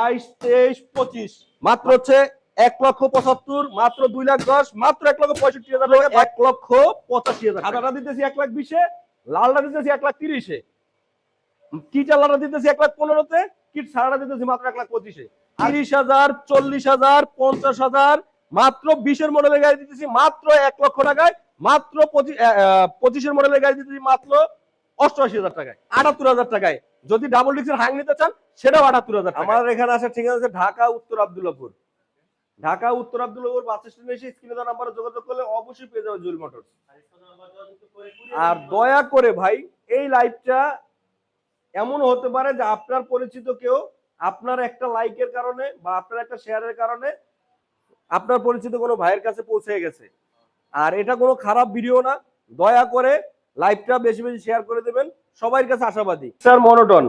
বাইশ তেইশ পঁচিশ। মাত্র হচ্ছে এক লক্ষ পঁচাত্তর মাত্র দুই লাখ দশ মাত্র এক লক্ষ পঁয়ষট্টি হাজার এক লক্ষ পঁচাশি হাজার সাদাটা দিতেছি এক লাখ বিশে লালটা দিতেছি এক লাখ তিরিশে। কিট আলাদা দিতেছি এক লাখ পনেরোতে কিট সারাটা দিতেছি মাত্র এক লাখ পঁচিশে। তিরিশ হাজার চল্লিশ হাজার পঞ্চাশ হাজার মাত্র বিশের মডেলের গাড়ি দিতেছি মাত্র এক লক্ষ টাকায় মাত্র পঁচিশ পঁচিশের মডেলের গাড়ি দিতেছি মাত্র অষ্টআশি হাজার টাকায় আটাত্তর হাজার টাকায়। যদি ডাবল ডিক্সের হাং নিতে চান, সেটাও আটাত্তর হাজার আমার এখানে আসার ঠিকানা আছে ঢাকা, উত্তর আব্দুল্লাপুর। ঢাকা, উত্তর আব্দুল্লাপুর বাস স্ট্যান্ডে এসে স্ক্রিনে দেওয়া নাম্বারে যোগাযোগ করলে অবশ্যই পেয়ে যাবে জুয়েল মোটরস। আর দয়া করে ভাই, এই লাইভটা এমন হতে পারে যে আপনার পরিচিত কেউ, আপনার একটা লাইকের কারণে বা আপনার একটা শেয়ারের কারণে আপনার পরিচিত কোনো ভাইয়ের কাছে পৌঁছে গেছে। আর এটা কোনো খারাপ ভিডিও না। দয়া করে লাইভটা বেশি বেশি শেয়ার করে দেবেন। সবার কাছে আশাবাদী। স্যার মনোটন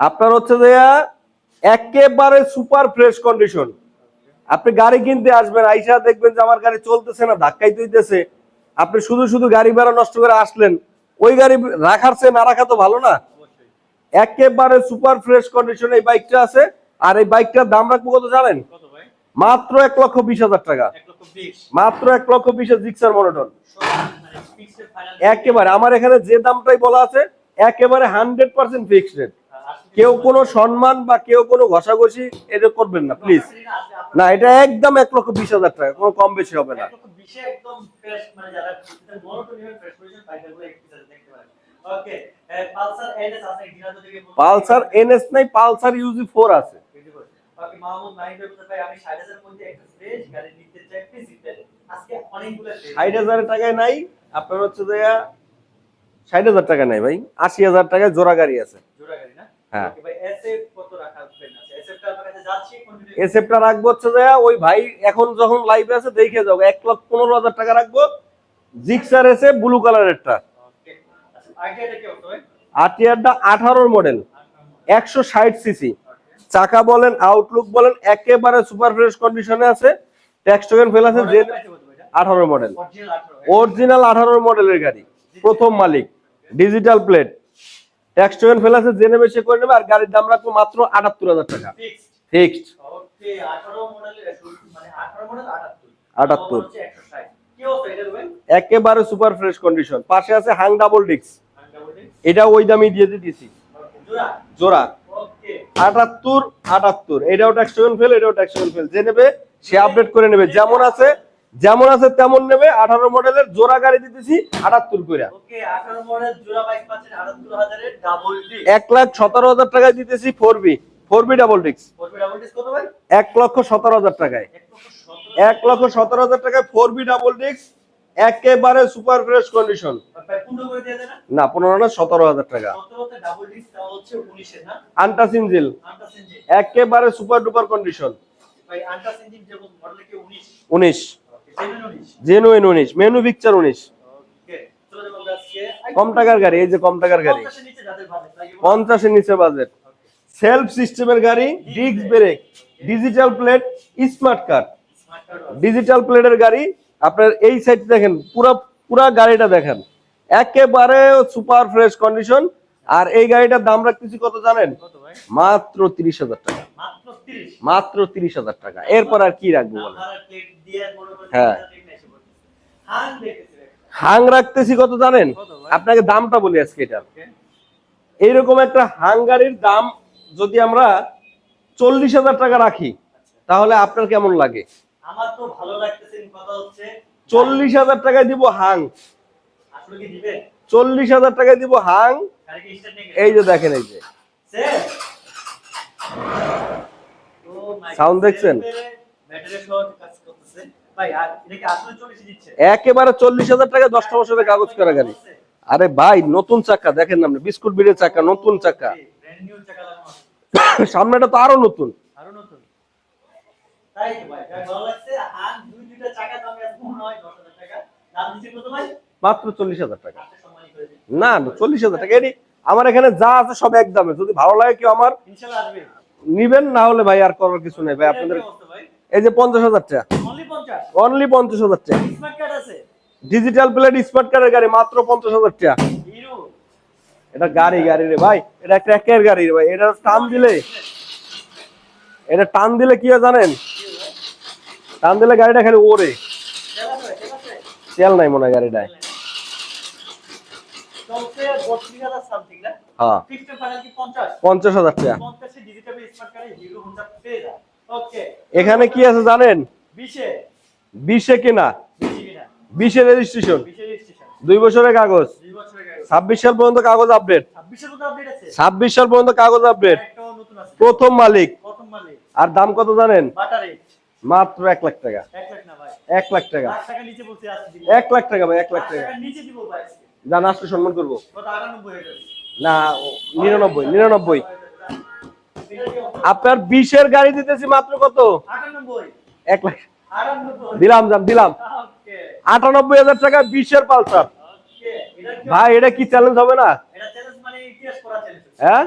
আপনার হচ্ছে যে একেবারে সুপার ফ্রেশ কন্ডিশন আপনি গাড়ি কিনতে আসবেন আইসা দেখবেন যে আমার গাড়ি চলতেছে না ধাক্কাই তুইতেছে আপনি শুধু শুধু গাড়ি ভাড়া নষ্ট করে আসলেন ওই গাড়ি রাখার চেয়ে না রাখা তো ভালো না। একেবারে সুপার ফ্রেশ কন্ডিশন এই বাইকটা আছে। আর এই বাইকটার দাম রাখব কত জানেন? মাত্র এক লক্ষ বিশ হাজার টাকা। মাত্র এক লক্ষ বিশ জিক্সার মনোটন মানে একেবারে আমার এখানে যে দামটাই বলা আছে একেবারে হান্ড্রেড পার্সেন্ট ফিক্সড রেট কেউ কোনো সম্মান বা কেউ কোনো ঘষাঘষি এটা করবেন না প্লিজ না এটা একদম এক লক্ষ বিশ হাজার টাকা কোনো কম বেশি হবে না। মানে পালসার এনএস নাই পালসার ইউজি ফোর আছে। ওকে মাহমুদ নাইম ভাই বলতে ভাই আমি 60000 এর মধ্যে একটা ফ্রেশ গাড়ি নিতে চাই প্লিজ দিতে আজকে অনেকগুলো ষাট হাজার টাকায় নাই আপনার হচ্ছে যে ষাট হাজার টাকা নাই ভাই আশি হাজার টাকায় জোড়া গাড়ি আছে। হ্যাঁ। এসএফটা রাখব হচ্ছে যে ওই ভাই এখন যখন লাইভে আছে দেখে এক লক্ষ পনেরো হাজার টাকা রাখব। জিক্সার এসে ব্লু কালারেরটা আটিয়ারটা আঠারোর মডেল একশো ষাট সিসি চাকা বলেন আউটলুক বলেন একেবারে সুপার ফ্রেশ কন্ডিশনে আছে। ট্যাক্স টোকেন ফেল আছে যে আঠারো মডেল। অরিজিনাল 18 অরিজিনাল আঠারোর মডেলের গাড়ি। প্রথম মালিক। Digital plate tax token fail আছে জেনে বেশি করে নেবে আর গাড়ির দাম রাখব মাত্র আটাত্তর হাজার টাকা। ফিক্সড ফিক্সড ওকে 18 মডেলের মানে 18 মডেল 78 78 হচ্ছে 160 কি অবস্থা এটা ভাই একেবারে সুপার ফ্রেশ কন্ডিশন পাশে আছে হাং ডাবল ডিক্স এটা ওই দামই দিয়ে ওকে জোড়া? আটাত্তর আটাত্তর। এটাও ট্যাক্স ফেল এটাও ট্যাক্স ফেল যে নেবে সে আপডেট করে নেবে। যেমন আছে যেমন আছে তেমন নেবে। আঠারো মডেলের জোড়া গাড়ি দিতেছি আটাত্তর করে ওকে 18 মডেল জোড়া বাইক পাচ্ছেন 78000 এর ডাবল ডি এক লাখ সতেরো হাজার টাকায় দিতেছি four B four B double ডিক্স এক লক্ষ সতেরো হাজার টাকায়। 1 লক্ষ 17 এক লক্ষ সতেরো হাজার টাকায় ফোর বি ডাবল ডিক্স একেবারে সুপার ফ্রেশ কন্ডিশন না? পনেরো না সতেরো হাজার টাকা। 17 তে ডাবল ডিস তাও হচ্ছে 19 এর না? আন্টাস ইঞ্জিল একেবারে সুপার ডুপার কন্ডিশন ভাই আন্টাস ইঞ্জিন যে মডেল কি 19 উনিশ। জেনুইন 19 জেনুইন উনিশ। মেনু পিকচার উনিশ কম টাকার গাড়ি এই যে কম টাকার গাড়ি। 50 এর নিচে বাজেট পঞ্চাশের নিচে বাজেট সেলফ সিস্টেমের গাড়ি disc brake digital plate smart card digital প্লেটের গাড়ি আপনার এই সাইড দেখেন পুরো পুরো গাড়িটা দেখেন। একেবারে সুপার ফ্রেশ কন্ডিশন আর এই গাড়িটার দাম রাখতেছি কত জানেন? মাত্র তিরিশ হাজার টাকা। মাত্র তিরিশ। হাজার টাকা। এরপর আর কি রাখব করে হ্যাঁ। হাং রাখতেছি কত জানেন? আপনাকে দামটা বলি আজকে এটা। এইরকম একটা হাঙ্গারির দাম যদি আমরা চল্লিশ হাজার টাকা রাখি তাহলে আপনার কেমন লাগে? আমার তো ভালো লাগতেছে কথা হচ্ছে চল্লিশ হাজার টাকায় দিব হাং। চল্লিশ হাজার টাকায় দিব হাং। এই যে দেখেন এই যে। Sound দেখছেন? ব্যাটারি সহ কাজ করতেছে ভাই আর এটা কি আসলে 40 দিচ্ছে একেবারে চল্লিশ হাজার টাকায় দশটা বছরের কাগজ করা গাড়ি। আরে ভাই, নতুন চাকা, দেখেন না বিস্কুট বিড়ের চাকা, নতুন চাকা। সামনেটা তো আরও নতুন। আরও নতুন তাই তো ভাই ভালো লাগছে আর দুই দুইটা চাকা দাম 10000 টাকা দাম দিচ্ছে কত ভাই মাত্র চল্লিশ হাজার টাকা। দিন না, চল্লিশ হাজার টাকা। এটি আমার এখানে যা আছে সব এক দামে। যদি ভালো লাগে কেউ আমার নিবেন না হলে ভাই আর করার কিছু নেই ভাই। আপনাদের এই যে পঞ্চাশ হাজার টাকা। অনলি পঞ্চাশ? হাজার টাকা। ডিজিটাল প্লেট স্মার্ট কার্ডের গাড়ি মাত্র পঞ্চাশ হাজার টাকা। এটা গাড়ি গাড়ি রে ভাই। এটা একের গাড়ি রে ভাই। এটা টান দিলে এটা টান দিলে কি জানেন? টান দিলে গাড়িটা খালি ওরে? তেল নাই মনে হয় গাড়িটায়। চলছে 32,000 something না? হ্যাঁ Fixed and final কি 50? পঞ্চাশ হাজার টাকা 50 এ digital smart card এ Hero Honda পেয়ে যায়। Okay, এখানে কি আছে জানেন বিশে কিনা? বিশে রেজিস্ট্রেশন 20 এ registration, দুই বছরের কাগজ। ছাব্বিশ সাল পর্যন্ত কাগজ আপডেট 26 এর মধ্যে update আছে? ছাব্বিশ সাল পর্যন্ত কাগজ আপডেট। প্রথম মালিক আর দাম কত জানেন মাত্র এক লাখ টাকা এক লাখ টাকা। এক লাখ টাকা ভাই এক লাখ টাকা। জান আসলে সম্মান করব কত 98 যাবে। না নিরানব্বই নিরানব্বই? আপনার বিশের গাড়ি দিতেছি মাত্র কত? এক লাখ। দিলাম জান দিলাম। আটানব্বই হাজার টাকা বিশের পালসার। ভাই এটা কি চ্যালেঞ্জ হবে না? মানে হ্যাঁ?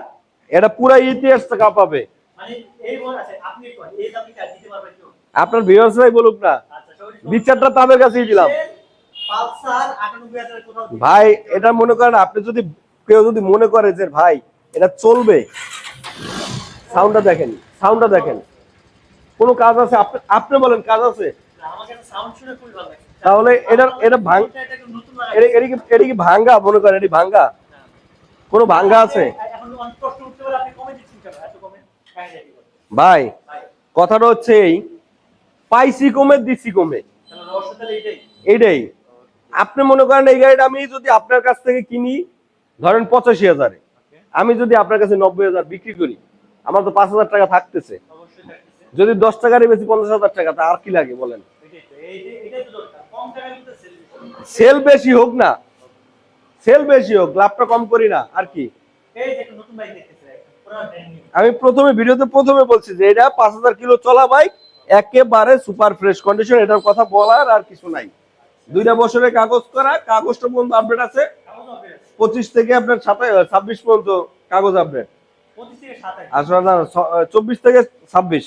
এটা পুরা ইতিহাস টাকা পাবে। মানে আপনার ভিউয়ার্সরাই বলুক না। আচ্ছা বিচারটা তাদের কাছেই দিলাম। পালসার 98000 কোথাও দিবেন। ভাই এটা মনে করেন আপনি যদি কেউ যদি মনে করে যে ভাই এটা চলবে সাউন্ডটা দেখেন সাউন্ডটা দেখেন। কোনো কাজ আছে? আপনি বলেন কাজ আছে? তাহলে এটা- এটা ভাঙ- এটা কি ভাঙ্গা? মনে করেন এটি ভাঙ্গা? কোনো ভাঙ্গা আছে? ভাই কথাটা হচ্ছে এই পাইসি কমে দিছি কমে। এটাই এইটাই। আপনি মনে করেন এই গাড়িটা আমি যদি আপনার কাছ থেকে কিনি ধরেন পঁচাশি হাজারে। আমি যদি আপনার কাছে নব্বই হাজার বিক্রি করি, আমার তো পাঁচ হাজার টাকা থাকতেছে। যদি দশ টাকারই বেশি, পঞ্চাশ হাজার টাকা, তা আর কি লাগে বলেন? সেল বেশি হোক না। সেল বেশি হোক, লাভটা কম করি না, আর কি? আমি প্রথমে, ভিডিওতে প্রথমে বলছি যে এটা পাঁচ হাজার কিলো চলা বাইক, একেবারে সুপার ফ্রেশ কন্ডিশন, এটার কথা বলার আর কিছু নাই। দুইটা বছরের কাগজ করা, কাগজটা পর্যন্ত আপডেট আছে। পঁচিশ থেকে আপনার ছাব্বিশ পর্যন্ত কাগজ আপডেট। আসলে না চব্বিশ থেকে ছাব্বিশ।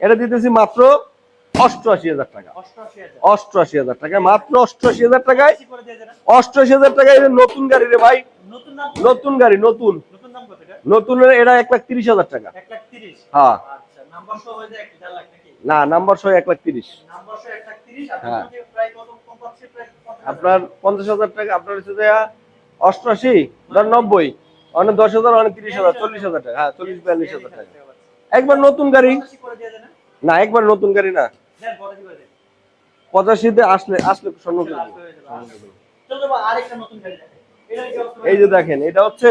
এটা দিতেছি মাত্র অষ্টআশি হাজার টাকা। অষ্টআশি হাজার। টাকা মাত্র অষ্টআশি হাজার টাকায়? অষ্টআশি হাজার টাকায় নতুন গাড়ি রে ভাই। নতুন গাড়ি নতুন। নতুন এটা? এক লাখ তিরিশ হাজার টাকা। হ্যাঁ। আচ্ছা না নাম্বার সহ এক লাখ তিরিশ। হ্যাঁ। আপনাকে প্রায় কত কম পাচ্ছে প্রায় পঞ্চাশ হাজার। আপনার পঞ্চাশ হাজার টাকা আপনার হচ্ছে যে অষ্টআশি ধর নব্বই অনেক দশ হাজার অনেক তিরিশ হাজার চল্লিশ হাজার টাকা হ্যাঁ চল্লিশ বিয়াল্লিশ হাজার টাকা একবার নতুন গাড়ি না? একবার নতুন গাড়ি না পঁচাশি পঁচাশিতে আসলে আসলে স্বর্ণ? এই যে দেখেন এটা হচ্ছে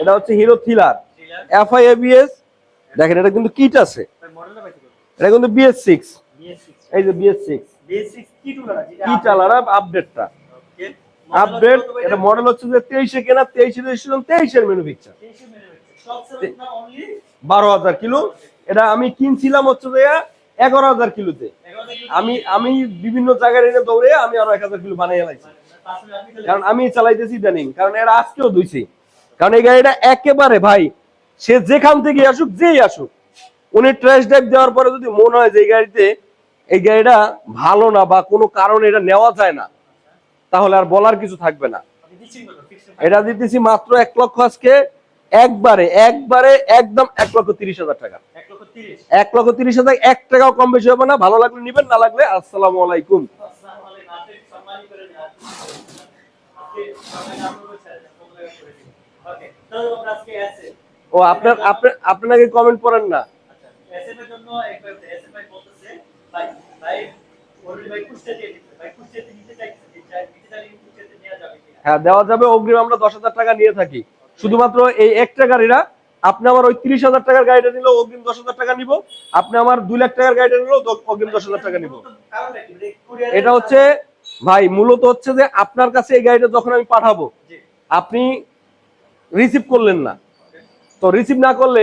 এটা হচ্ছে Hero Thriller Dealer, FI ABS দেখেন এটা কিন্তু কিট আছে? এটা কিন্তু বিএস সিক্স BS6 এই যে বিএস সিক্স BS6 কি আলার আপডেটটা আপডেট এটা মডেল হচ্ছে যে তেইশে কেনা তেইশে রেজিস্ট্রেশন তেইশের ম্যানুফ্যাকচার 23 মেনে হচ্ছে। সব সেলস না বারো হাজার কিলো। এটা আমি কিনছিলাম হচ্ছে যে এগারো হাজার কিলোতে। আমি আমি বিভিন্ন জায়গায় এনে দৌড়ে আমি আরও এক হাজার কিলো বানিয়ে আপনি তাহলে- কারণ আমি চালাইতেছি ইদানিং। কারণ এরা আজকেও ধুইছি কারণ এই গাড়িটা একেবারে ভাই সে যেখান থেকে আসুক যেই আসুক উনি ট্রেস ড্রাইভ দেওয়ার পরে যদি মনে হয় যে এই গাড়িতে এই গাড়িটা ভালো না বা কোনো কারণে এটা নেওয়া যায় না তাহলে আর বলার কিছু থাকবে না? এটা দিতেছি মাত্র এক লক্ষ আজকে একবারে একবারে একদম এক লক্ষ তিরিশ হাজার টাকা এক লক্ষ তিরিশ। হাজার এক টাকাও কম বেশি হবে না ভালো লাগলে নিবেন না লাগলে আসসালামু আলাইকুম। ও আপনার আপনি আপনাকে কমেন্ট করেন না আচ্ছা, জন্য ভাই ভাই, ভাই, নিতে নেওয়া যাবে হ্যাঁ দেওয়া যাবে অগ্রিম আমরা দশ হাজার টাকা নিয়ে থাকি। শুধুমাত্র এই একটা আপনি আমার ওই তিরিশ হাজার টাকার গাড়িটা নিলেও অগ্রিম দশ হাজার টাকা নিব আপনি আমার দুই লাখ টাকার গাড়িটা নিলেও অগ্রিম দশ হাজার টাকা নিব? মানে এটা হচ্ছে ভাই মূলত হচ্ছে যে আপনার কাছে এই গাড়িটা যখন আমি পাঠাবো আপনি রিসিভ করলেন না। তো রিসিভ না করলে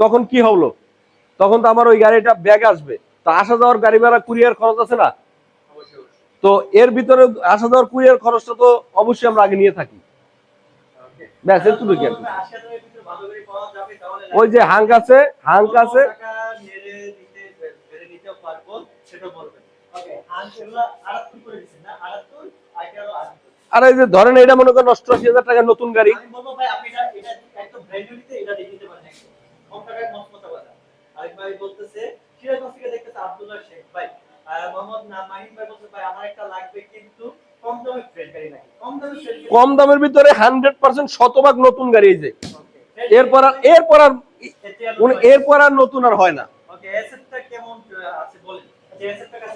তখন কি হলো? তখন তো আমার ওই গাড়িটা ব্যাগ আসবে। তো আসা যাওয়ার গাড়ি ভাড়া কুরিয়ার খরচ আছে না। তো এর ভিতরে আসা যাওয়ার কুরিয়ার খরচটা তো অবশ্যই আমরা আগে নিয়ে থাকি. ব্যাস এতটুকু আর ওই যে হাঙ্ক আছে হাঙ্ক আছে। আর যে ধরেন এটা মনে করেন অষ্টআশি হাজার টাকার নতুন গাড়ি। বলতেছে সিরাজগঞ্জ থেকে দেখতেছে আব্দুল্লাহ শেখ। ভাই মোহাম্মদ মাহিন ভাই বলতেছে ভাই আমার একটা লাগবে কিন্তু কম দামে ফ্রেশ গাড়ি নাকি? কম দামে কম দামের ভিতরে হান্ড্রেড পার্সেন্ট শতভাগ নতুন গাড়ি এই যে। এরপর আর এরপর আর এরপর আর নতুন আর হয় না।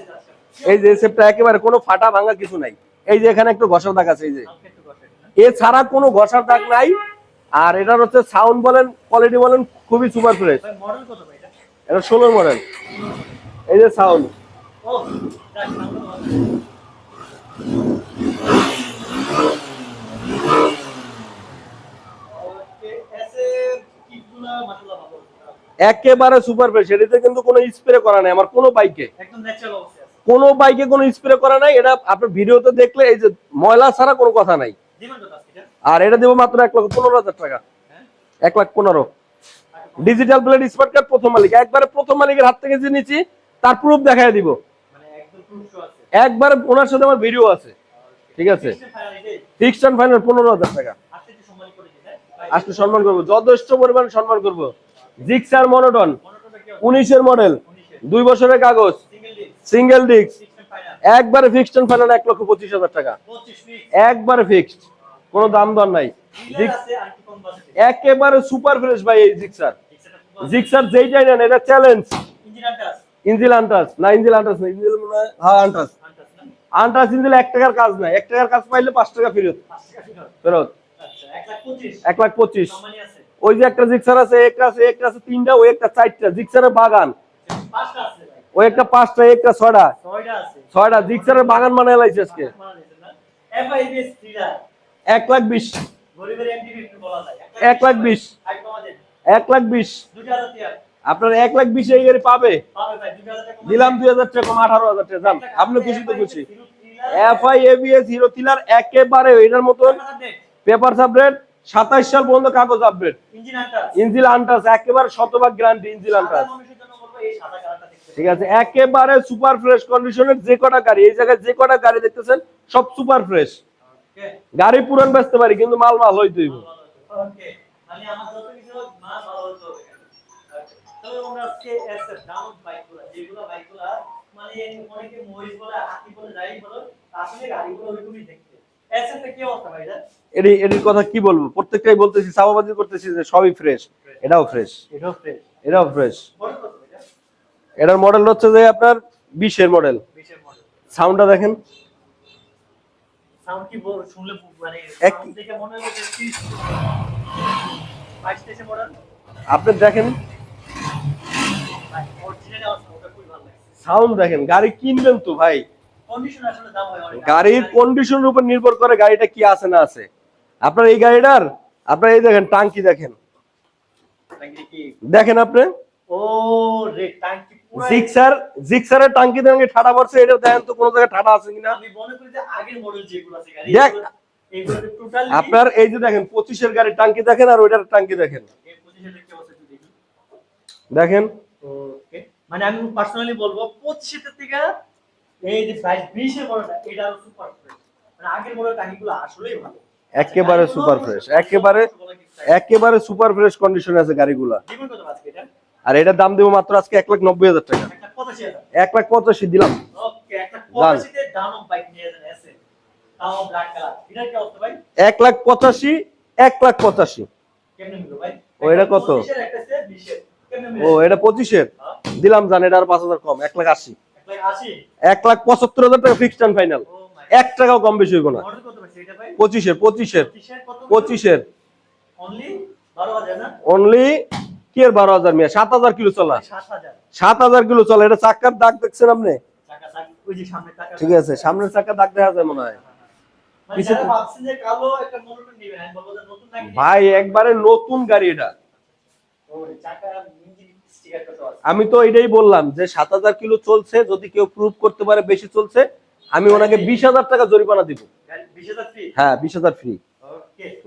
যাচ্ছে। এই যে সেপটা একেবারে কোনো ফাটা ভাঙা কিছু নাই। এই যে এখানে একটু ঘষার দাগ আছে এই যে। বসেন এছাড়া কোনো ঘষার দাগ নাই। আর এটার হচ্ছে সাউন্ড বলেন কোয়ালিটি বলেন খুবই সুপার ফ্রেশ মডেল কত ভাই? এটা ষোলোর মডেল। এই যে সাউন্ড একেবারে সুপার ফ্রেশ এটাতে কিন্তু কোনো স্প্রে করা নাই। আমার কোনো বাইকে কোনো বাইকে কোনো স্প্রে করা নাই। এটা আপনার ভিডিওতে দেখলে এই যে ময়লা ছাড়া কোনো কথা নাই। আর এটা দেবো মাত্র এক লক্ষ পনেরো হাজার টাকা। হ্যাঁ? এক লাখ পনেরো। ডিজিটাল প্লেট স্মার্ট কার্ড প্রথম মালিক। একবারে প্রথম মালিকের হাত থেকে যে নিচ্ছি তার প্রুফ দেখায় দিব। মানে একবার ওনার সাথে আমার ভিডিও আছে। ঠিক আছে? ফিক্সড অ্যান্ড ফাইনাল পনেরো হাজার টাকা। আজকে সম্মান হ্যাঁ? আজকে সম্মান করব। যথেষ্ট পরিমাণ সম্মান করব। জিক্সার মনোটন উনিশের মডেল দুই বছরের কাগজ। সিঙ্গেল ডিস্ক একবারে ফিক্সড অ্যান্ড ফাইনাল এক লক্ষ পঁচিশ হাজার টাকা। একবারে ফিক্সড কোনো দাম দর নাই। একেবারে সুপার ফ্রেশ ভাই এই জিক্সার জিক্সার জিক্সার যেইটাই নেন এটা চ্যালেঞ্জ ইঞ্জিল আন্টাস না ইঞ্জিল আন্টাস না ইঞ্জিল মনে হয় আন্টাস আন্টাস ইঞ্জিল এক টাকার কাজ নাই। এক টাকার কাজ পাইলে পাঁচ টাকা ফেরত। 5 টাকা ফিগার ফেরত। আচ্ছা 1 লাখ 25 এক লাখ পঁচিশ। ওই যে একটা জিক্সার আছে একটা আছে একটা আছে তিনটা ওই একটা চারটা। জিক্সারের বাগান। ওই একটা পাঁচটা একটা ছয়টা। ছয়টা জিক্সারের বাগান মানে লাইছে আজকে। না? এক লাখ বিশ। গরিবের এমটিভি একটু বলা যায়। এক লাখ বিশ। এক লাখ বিশ। 2000 আপনার এক লাখ বিশ এই গাড়ি পাবে? পাবে ভাই 2000 টাকা দিলাম দুই হাজার টাকা কম আঠারো হাজার টাকা। যান আপনি খুশি তো খুশি। F I ABS Hero Thriller একেবারে এটার মতন পেপার সাতাইশ সাল পর্যন্ত কাগজ আপডেট ইঞ্জিল আন্টাস। একেবারে শতভাগ গ্যারান্টি ইঞ্জিল আন্টাস। ঠিক আছে একেবারে সুপার ফ্রেশ কন্ডিশনের যে কটা গাড়ি এই জায়গায় যে কটা গাড়ি দেখতেছেন সব সুপার ফ্রেশ গাড়ি পুরান বেচতে পারি কিন্তু মাল মাল হইতেই তবে আমরা আজকে ডাউন বাইকগুলো যেগুলো বাইকগুলো মানে অনেকে মহিষ বলে হাতি বলে যাই বলো আসলে গাড়িগুলো ওইরকমই দেখতে। এসএফ কি অবস্থা ভাই এটা? এটি এটির কথা কি বলব? প্রত্যেকটাই বলতেছি করতেছি যে সবই ফ্রেশ এটাও ফ্রেশ এটাও ফ্রেশ এটাও এটার মডেল হচ্ছে যে আপনার বিশের মডেল সাউন্ডটা দেখেন। সাউন্ড কি শুনলে মানে দেখে মনে হবে যে 30 বাইশ তেইশে মডেল আপনি দেখেন অরিজিনাল আওয়াজ ওটা খুবই ভালো লাগছে সাউন্ড দেখেন গাড়ি কিনবেন তো ভাই। গাড়ির কন্ডিশনের উপর নির্ভর করে গাড়িটা কি আছে না আছে। আপনার এই গাড়িটার আপনার এই দেখেন টাঙ্কি দেখেন। দেখেন আপনি? জিক্সার জিক্সারের টাঙ্কি দেখেন ঠাটা পড়ছে এটা দেখেন তো কোনো জায়গায় ঠাটা আছে কিনা। দেখ। আপনার এই যে দেখেন পঁচিশের গাড়ির টাঙ্কি দেখেন আর ওইটার টাঙ্কি দেখেন। দেখেন। ওকে। মানে আমি পার্সোনালি বলব পঁচিশের থেকে এই যে প্রাইস বিশের মডেলটা এটা আরও সুপার ফ্রেশ মানে আগের মডেল টাঙ্কিগুলো আসলেই ভালো একেবারে সুপার ফ্রেশ একেবারে একেবারে সুপার ফ্রেশ কন্ডিশনে আছে গাড়িগুলো এটা আর এটার দাম দেবো মাত্র আজকে এক লাখ নব্বই হাজার টাকা এক লাখ পঁচাশি দিলাম ওকে একটা পঁচাশিতে ডাউন বাইক নিয়ে এসে তাও ব্ল্যাক কালার এটা কি অবস্থা ভাই এক লাখ পঁচাশি এক লাখ পঁচাশি ও, এটা কত? ও এটা পঁচিশের হ্যাঁ? দিলাম জান এটা আর পাঁচ হাজার কম এক লাখ আশি। এক লাখ পঁচাত্তর হাজার টাকা ফিক্সড অ্যান্ড ফাইনাল এক টাকাও কম বেশি হইব না। পঁচিশের পঁচিশের পঁচিশের অনলি কি এর বারো হাজার মেয়ে? সাত হাজার কিলো চলা। সাত হাজার। কিলো চলা এটা চাক্কার দাগ দেখছেন আপনি? ঠিক আছে সামনের চাক্কার দাগ দেখা যায় মনে হয়। মানে পিছে- যারা ভাবছেন যে কালো একটা মোটর নিবেন আমি বলব যে নতুন নাকি? ভাই একবারে নতুন গাড়ি এটা। আমি তো এটাই বললাম যে সাত হাজার কিলো চলছে যদি কেউ প্রুভ করতে পারে বেশি চলছে আমি ওনাকে বিশ হাজার টাকা জরিমানা দিব। হ্যাঁ বিশ হাজার ফ্রি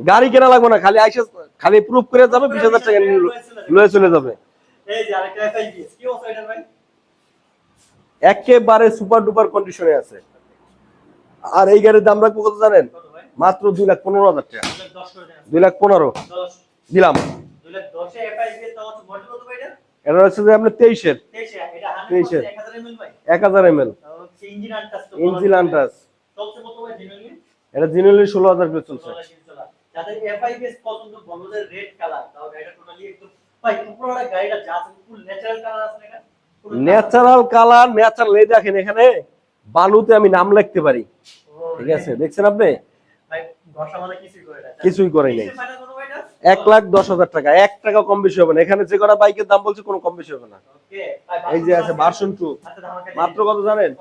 গাড়ি কেনা লাগবে না খালি আইসে খালি প্রুফ করে যাবে বিশ হাজার টাকা লয়ে চলে যাবে। একেবারে সুপার ডুপার কন্ডিশনে আছে। আর এই গাড়ির দাম রাখব কত জানেন? মাত্র দুই লাখ পনেরো হাজার টাকা। দুই লাখ পনেরো। দিলাম। দুই লাখ দশে মডেল কত ভাই এটা হচ্ছে যে আপনার তেইশের। তেইশে, তেইশে। 1000 ml ভাই? এক হাজার এম এল। ইঞ্জিন আন্টাস? এটা জিনুয়ালি ষোলো হাজার করে চলছে। যাদের পছন্দ তাও গাড়িটা একদম ভাই, পুরোটা গাড়িটা যা আছে না ন্যাচারাল কালার ন্যাচারাল এই দেখেন এখানে বালুতে আমি নাম লিখতে পারি। ঠিক আছে দেখছেন আপনি? ভাই, ঘষা মারা কিছুই করে না। কিছুই করেই নাই। এক লাখ দশ হাজার টাকা, এক টাকা কম বেশি হবে না। এখানে যে কটা বাইকের দাম বলছে, কোনো কম বেশি হবে না। এই যে আছে ভার্সন টু মাত্র কত জানেন?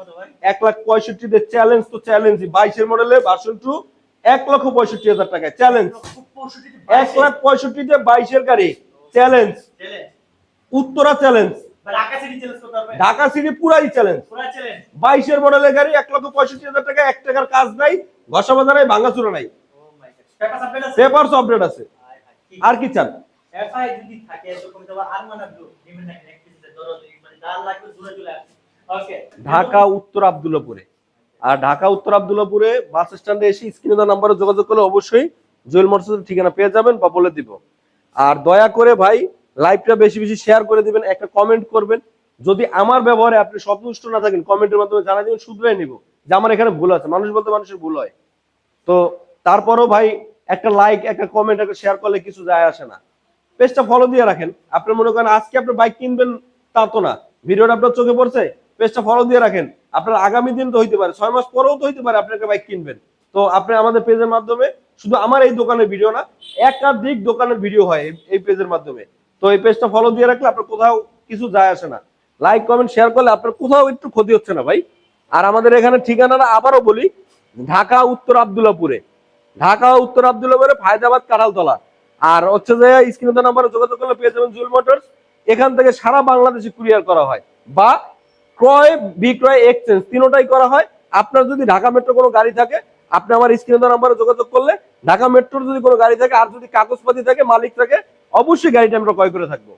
এক লাখ চ্যালেঞ্জ তো বাইশের মডেলে ভার্সন টু এক লক্ষ পঁয়ষট্টি হাজার চ্যালেঞ্জ এক লাখ পঁয়ষট্টিতে বাইশের গাড়ি। Challenge Uttara challenge Dhaka city পুরাই চ্যালেঞ্জ বাইশের মডেলের গাড়ি এক লক্ষ পঁয়ষট্টি হাজার টাকা। এক টাকার কাজ নাই, ঘষা বাজার নাই, ভাঙাচুরা নাই? পেপার আছে। আর কি চান? যদি থাকে আর মানে ব্লু নিবেন না এক পিসে ধরো মানে দাল লাগবে দূরে চলে আসবে ওকে ঢাকা উত্তর আবদুল্লাপুরে। আর ঢাকা উত্তর আবদুল্লাপুরে বাস স্ট্যান্ডে এসে স্ক্রিনে দেওয়া নাম্বারে যোগাযোগ করলে অবশ্যই জুয়েল মোটরসের ঠিকানা পেয়ে যাবেন বা বলে দিব। আর দয়া করে ভাই লাইভটা বেশি বেশি শেয়ার করে দিবেন একটা কমেন্ট করবেন। যদি আমার ব্যবহারে আপনি সন্তুষ্ট না থাকেন কমেন্টের মাধ্যমে জানা দিবেন শুধরাই নিব যে আমার এখানে ভুল আছে। মানুষ বলতে মানুষের ভুল হয়। তো তারপরও ভাই একটা লাইক একটা কমেন্ট একটা শেয়ার করলে কিছু যায় আসে না। পেজটা ফলো দিয়ে রাখেন। আপনি মনে করেন আজকে আপনি বাইক কিনবেন, তা তো না। ভিডিওটা আপনার চোখে পড়ছে পেজটা ফলো দিয়ে রাখেন। আপনার আগামী দিন তো হইতে পারে, ছয় মাস পরেও তো হইতে পারে আপনি একটা বাইক কিনবেন। তো আপনি আমাদের পেজের মাধ্যমে, শুধু আমার এই দোকানের ভিডিও না, একাধিক দোকানের ভিডিও হয় এই- পেজের মাধ্যমে। তো এই পেজটা ফলো দিয়ে রাখলে আপনার কোথাও কিছু যায় আসে না। লাইক কমেন্ট শেয়ার করলে আপনার কোথাও একটু ক্ষতি হচ্ছে না ভাই। আর আমাদের এখানে ঠিকানাটা আবারও বলি, ঢাকা, উত্তর, আবদুল্লাপুরে। ঢাকা উত্তর আবদুল্লাপুরে ফায়দাবাদ কাঁঠালতলা। আর হচ্ছে যে, স্ক্রিনে নাম্বারে যোগাযোগ করলে পেয়ে যাবেন জুয়েল মোটরস। এখান থেকে সারা বাংলাদেশে কুরিয়ার করা হয়। বা ক্রয়, বিক্রয়, এক্সচেঞ্জ তিনোটাই করা হয়। আপনার যদি ঢাকা মেট্রো কোনো গাড়ি থাকে, আপনি আমার স্ক্রিনে নাম্বারে যোগাযোগ করলে ঢাকা মেট্রোর যদি কোনো গাড়ি থাকে, আর যদি কাগজপাতি থাকে, মালিক থাকে, অবশ্যই গাড়িটা আমরা ক্রয় করে থাকব।